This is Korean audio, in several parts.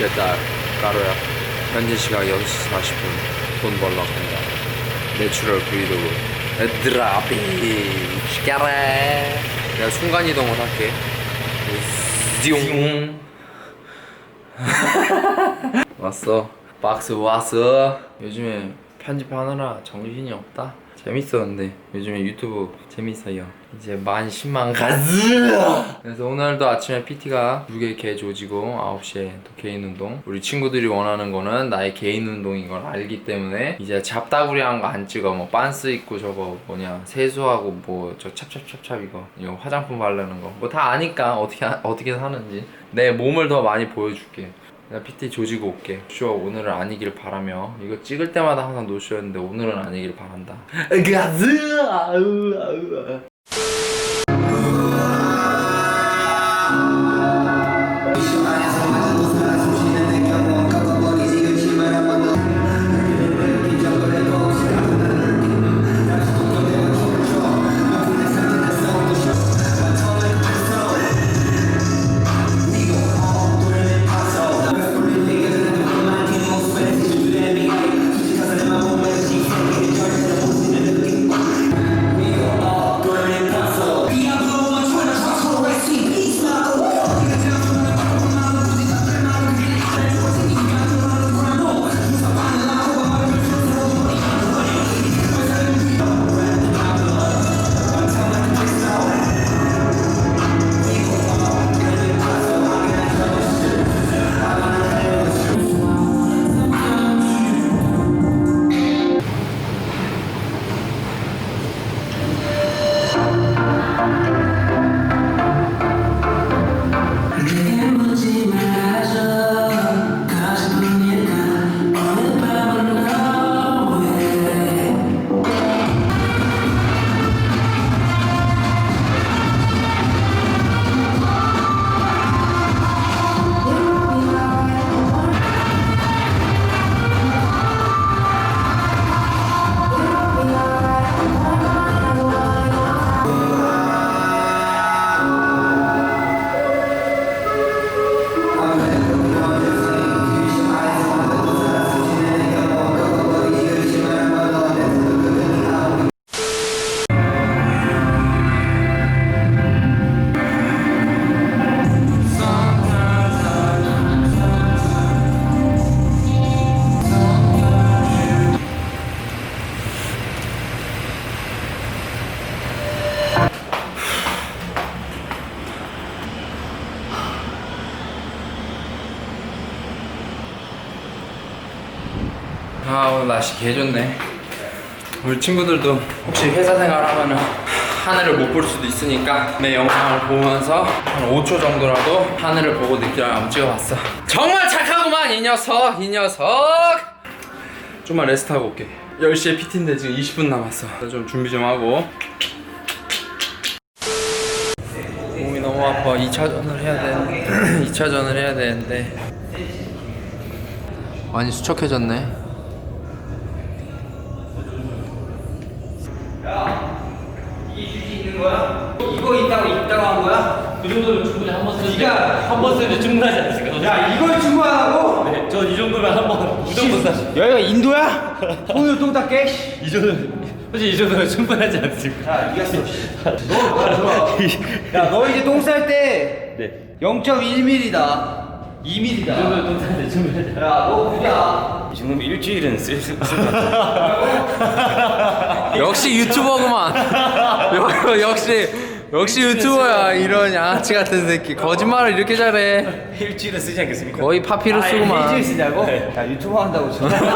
일단 까로야. 현재 시각 6시 40분. 돈 벌러 간다. 내추럴 브이로그 드라비 시까래 내가 순간이동을 할게. 띠용. 왔어. 박스 왔어. 요즘에 편집하느라 정신이 없다 재밌었는데 요즘에 유튜브 재밌어요. 이제 만 10만 가즈 그래서 오늘도 아침에 PT가 두개개 조지고 9시에 또 개인 운동. 우리 친구들이 원하는 거는 나의 개인 운동인 걸 알기 때문에 이제 잡다구리한 거 안 찍어. 뭐 빤스 입고 저거 뭐냐 세수하고 뭐 저 찹찹찹찹 이거 이거 화장품 바르는 거. 뭐 다 아니까 어떻게 하- 어떻게 사는지. 내 몸을 더 많이 보여줄게 내가 PT 조지고 올게. 쇼 오늘은 아니길 바라며. 이거 찍을 때마다 항상 노쇼였는데 오늘은 아니길 바란다. 가즈 개 좋네. 우리 친구들도 혹시 회사 생활하면은 하늘을 못 볼 수도 있으니까 내 영상을 보면서 한 5초 정도라도 하늘을 보고 느끼라 한번 찍어봤어. 정말 착하구만 이 녀석 이 녀석! 좀만 레스트하고 올게. 10시에 PT인데 지금 20분 남았어. 좀 준비 좀 하고. 몸이 너무 아파. 2차전을 해야 되는데 2차전을 해야 되는데. 많이 수척해졌네 이거 있다고 있다고 한 거야? 그 정도면 충분히 한 번 쓰는데 네가- 한번 쓰는데 충분하지 않습니까? 야 이걸 충분하다고? 네, 전이 정도면 한번 무조건 사. 여기가 인도야? 손으로 똥 닦게? 이 정도 솔직히 이 정도면 충분하지 않습니까? 야 이겼어 야너 이제 똥 쌀 때 네. 0.1mm다 2mm다 이 정도면 충분하지. 않- 야너 부자 이 정도면 일주일은 쓸 수. 역시 유튜버구만. 역- 역시 역시 유튜버야 이런 양아치 같은 새끼 거짓말을 이렇게 잘해. 일주일은 쓰지 않겠습니까? 거의 파피루스구만. 일주일 쓰냐고? 야 유튜브 한다고 진짜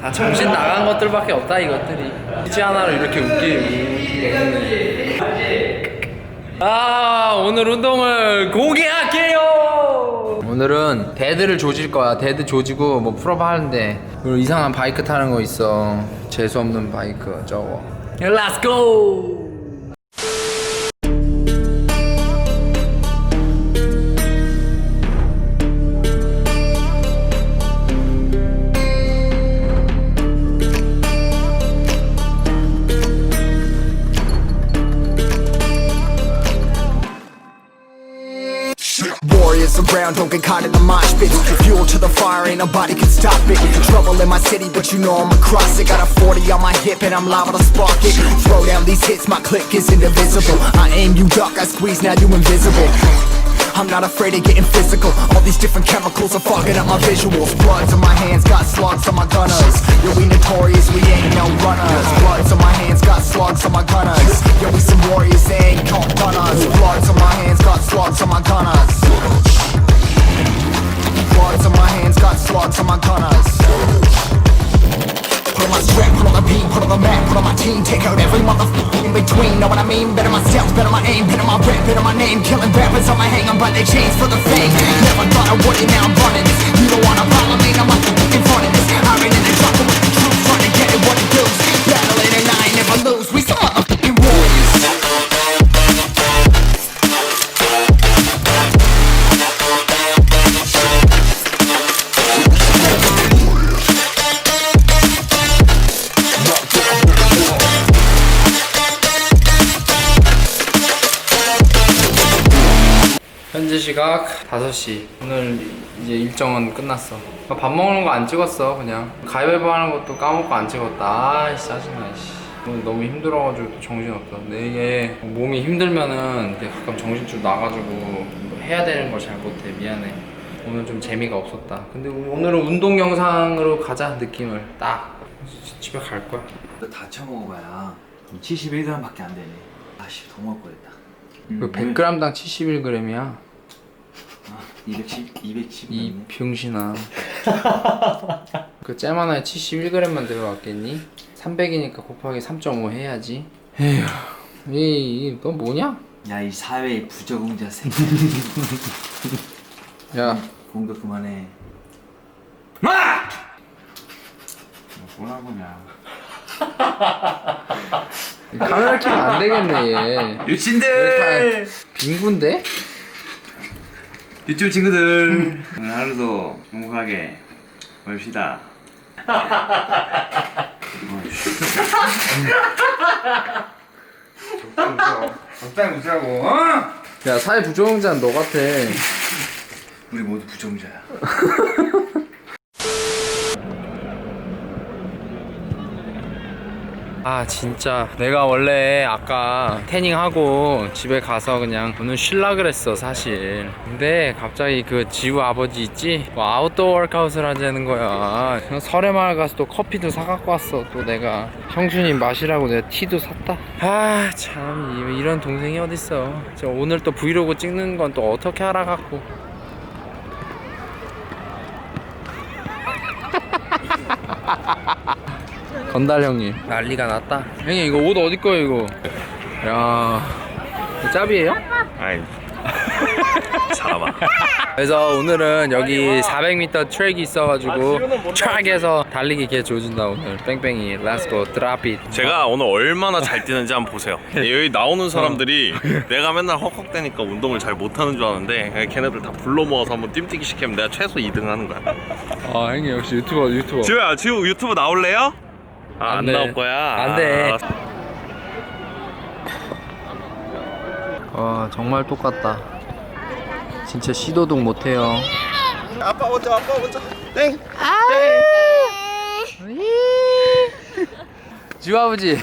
다 정신 나간 것들밖에 없다 이것들이. 피지 하나로 이렇게 웃기. 아 오늘 운동을 공개할게요. 오늘은 데드를 조질 거야. 데드 조지고 뭐 풀업 하는데 그리고 이상한 바이크 타는 거 있어. 재수 없는 바이크 저거. Go. Close around, don't get caught in the mosh pit. Fuel to the fire, ain't nobody can stop it. Trouble in my city, but you know I'm across it. Got a 40 on my hip, and I'm liable to spark it. Throw down these hits, my click is indivisible. I aim, you duck, I squeeze, now you invisible. I'm not afraid of getting physical. All these different chemicals are fogging up my visuals. Bloods on my hands, got slugs on my gunners. Yo, we notorious, we ain't no runners. Bloods on my hands, got slugs on my gunners. Yo, we some warriors, they ain't called gunners. Bloods on my hands, got slugs on my gunners. Bloods on my hands, got slugs on my gunners. Put my strap, put on the map, put on my team, take out every motherfucker in between. Know what I mean? Better myself, better my aim, better my rap, better my name. Killing rappers on my hang on by their chains for the fame. Never thought I would it, now I'm running this. You don't wanna follow me, I'm up in front of this. I in the jungle 시각 5시. 오늘 이제 일정은 끝났어. 밥 먹는 거 안 찍었어 그냥. 가위바위보 하는 것도 까먹고 안 찍었다. 아이씨 짜증나 씨. 오늘 너무 힘들어가지고 또 정신없어. 근데 이게 몸이 힘들면은 가끔 정신 좀 나가지고 뭐 해야 되는 걸 잘 못해. 미안해. 오늘 좀 재미가 없었다. 근데 오늘은 운동 영상으로 가자 느낌을. 딱. 집에 갈 거야. 다 처먹어봐야. 71g밖에 안 되네. 아씨 더 먹을 거랬다. 그 100g당 71g이야 210, 210. 이 병신아 그 잼 하나에 71g만 들어갔겠니? 300이니까 곱하기 3.5 해야지 에휴 이, 너 뭐냐? 야 이 사회의 부적응자 새끼. 야 공도 그만해. 마! 뭐라 보냐. 카메라 켜면 안 되겠네 얘 유친들! 빙구인데? 유튜브 친구들 오늘 하루도 행복하게 봅시다. 적당히 웃으라고 어? 야 사회 부정자는 너 같아 우리 모두 부정자야. 아 진짜. 내가 원래 아까 태닝하고 집에 가서 그냥 오늘 쉴라 그랬어 사실. 근데 갑자기 그 지우 아버지 있지? 뭐 아웃도어 워크아웃을 하자는 거야. 설해마을 가서 또 커피도 사갖고 왔어 또 내가. 형수님 마시라고 내가 티도 샀다. 아 참. 이런 동생이 어딨어. 저 오늘 또 브이로그 찍는 건 또 어떻게 알아갖고 건달 형님. 난리가 났다. 형님 이거 옷 어디 거예요 이거? 야 이거 짭이에요? 아이. 사람아. 그래서 오늘은 여기 400m 트랙이 있어가지고 트랙에서 달리기 개 조준다 오늘. 뺑뺑이. 렛츠고 드랍잇 제가 오늘 얼마나 잘 뛰는지 한번 보세요. 여기 나오는 사람들이 내가 맨날 헉헉대니까 운동을 잘 못하는 줄 아는데 걔네들 다 불러 모아서 한번 뜀뛰기 시키면 내가 최소 2등 하는 거야. 아 형님 역시 유튜버 유튜버. 지우야, 지우 유튜브 나올래요? 아, 안, 안 돼. 나올 거야. 안 돼. 아, 와 정말 똑같다 진짜 시도도 못해요 아빠 먼저, 아빠 먼저. 땡. 지우 아버지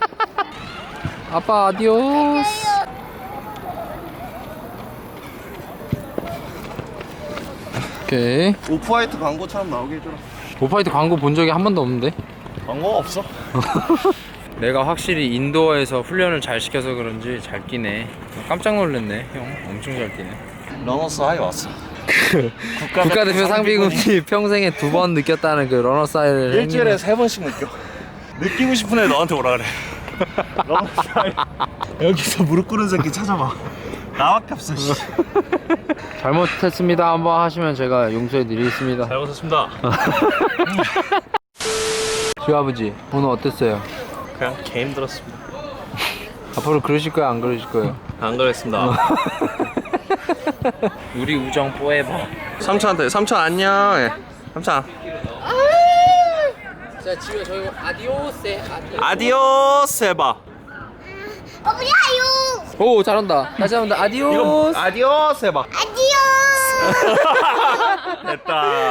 아빠 아디오스 오케이 오프화이트 광고처럼 나오게 해줘라. 오파이트 광고 본 적이 한 번도 없는데 광고가 없어. 내가 확실히 인도어에서 훈련을 잘 시켜서 그런지 잘 뛰네 깜짝 놀랐네 형 엄청 잘 뛰네 러너스 하이 왔어. 국가대표 상비군이 평생에 두 번 느꼈다는 그 러너 사이를 일주일에 세 번씩 느껴. 느끼고 싶은 애 너한테 오라 그래. 러너스 하이. 여기서 무릎 꿇은 새끼 찾아봐. 나밖에 없어. 씨. 잘못했습니다 한번 하시면 제가 용서해 드리겠습니다 잘못했습니다. 주 아버지 오늘 어땠어요? 그냥 개 힘들었습니다. 앞으로 그러실 거예요 안 그러실 거예요? 안 그랬습니다. 우리 우정 포에버 삼촌한테 삼촌 안녕. 예. 삼촌. 자 지금 저희 아디오스 아디오스 해봐. Obrigado! 오 잘한다 다시 한번 더 아디오스 아디오스 해봐. Adiós! 됐다